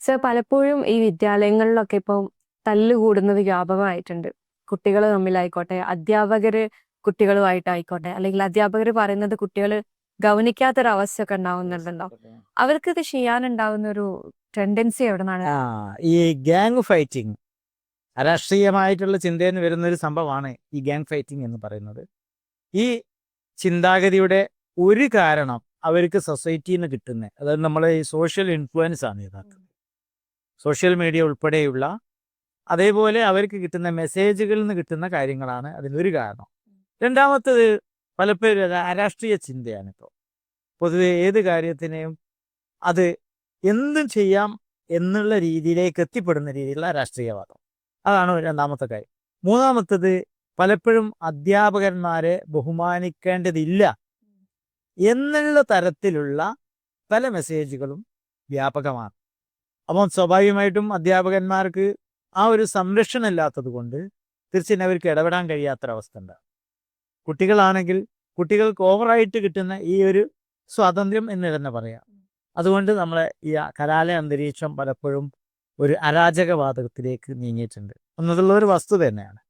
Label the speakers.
Speaker 1: Sir പലപ്പോഴും ഈ വിദ്യാലയങ്ങളിലൊക്കെ ഇപ്പം തല്ലുകൂടുന്നത് വ്യാപകമായിട്ടുണ്ട്. കുട്ടികൾ തമ്മിലായിക്കോട്ടെ അധ്യാപകര് കുട്ടികളുമായിട്ടായിക്കോട്ടെ അല്ലെങ്കിൽ അധ്യാപകർ പറയുന്നത് കുട്ടികൾ ഗവനിക്കാത്തൊരവസ്ഥ ഒക്കെ ഉണ്ടാവുന്നുണ്ടല്ലോ അവർക്ക് ഇത് ചെയ്യാനുണ്ടാവുന്ന ഒരു ടെൻഡൻസി എവിടെ നിന്നാണ്
Speaker 2: ഈ ഗാങ് ഫൈറ്റിംഗ് രാഷ്ട്രീയമായിട്ടുള്ള ചിന്തയിൽ നിന്ന് വരുന്ന ഒരു സംഭവമാണ് ഈ ഗാങ് ഫൈറ്റിംഗ് എന്ന് പറയുന്നത്. ഈ ചിന്താഗതിയുടെ ഒരു കാരണം അവർക്ക് സൊസൈറ്റിന്ന് നിന്ന് കിട്ടുന്ന അതായത് നമ്മളെ ഈ സോഷ്യൽ ഇൻഫ്ലുവൻസ് ആണ് യഥാർത്ഥം സോഷ്യൽ മീഡിയ ഉൾപ്പെടെയുള്ള അതേപോലെ അവർക്ക് കിട്ടുന്ന മെസ്സേജുകളിൽ നിന്ന് കിട്ടുന്ന കാര്യങ്ങളാണ് അതിനൊരു കാരണം. രണ്ടാമത്തത് പലപ്പോഴും ഒരു അരാഷ്ട്രീയ ചിന്തയാണ് ഇപ്പോൾ. പൊതുവെ ഏത് കാര്യത്തിനെയും അത് എന്തും ചെയ്യാം എന്നുള്ള രീതിയിലേക്ക് എത്തിപ്പെടുന്ന രീതിയിലുള്ള രാഷ്ട്രീയവാദം അതാണ് രണ്ടാമത്തെ കാര്യം. മൂന്നാമത്തത് പലപ്പോഴും അധ്യാപകന്മാരെ ബഹുമാനിക്കേണ്ടതില്ല എന്നുള്ള തരത്തിലുള്ള പല മെസ്സേജുകളും വ്യാപകമാണ്. അപ്പം സ്വാഭാവികമായിട്ടും അധ്യാപകന്മാർക്ക് ആ ഒരു സംരക്ഷണം ഇല്ലാത്തത് കൊണ്ട് തീർച്ചയായും അവർക്ക് ഇടപെടാൻ കഴിയാത്തൊരവസ്ഥ ഉണ്ടാകും കുട്ടികളാണെങ്കിൽ കുട്ടികൾക്ക് ഓവറായിട്ട് കിട്ടുന്ന ഈ ഒരു സ്വാതന്ത്ര്യം എന്ന് തന്നെ പറയാം. അതുകൊണ്ട് നമ്മളെ ഈ കലാലയ അന്തരീക്ഷം പലപ്പോഴും ഒരു അരാജകവാദത്തിലേക്ക് നീങ്ങിയിട്ടുണ്ട്. എന്നതുള്ള ഒരു വസ്തുത തന്നെയാണ്.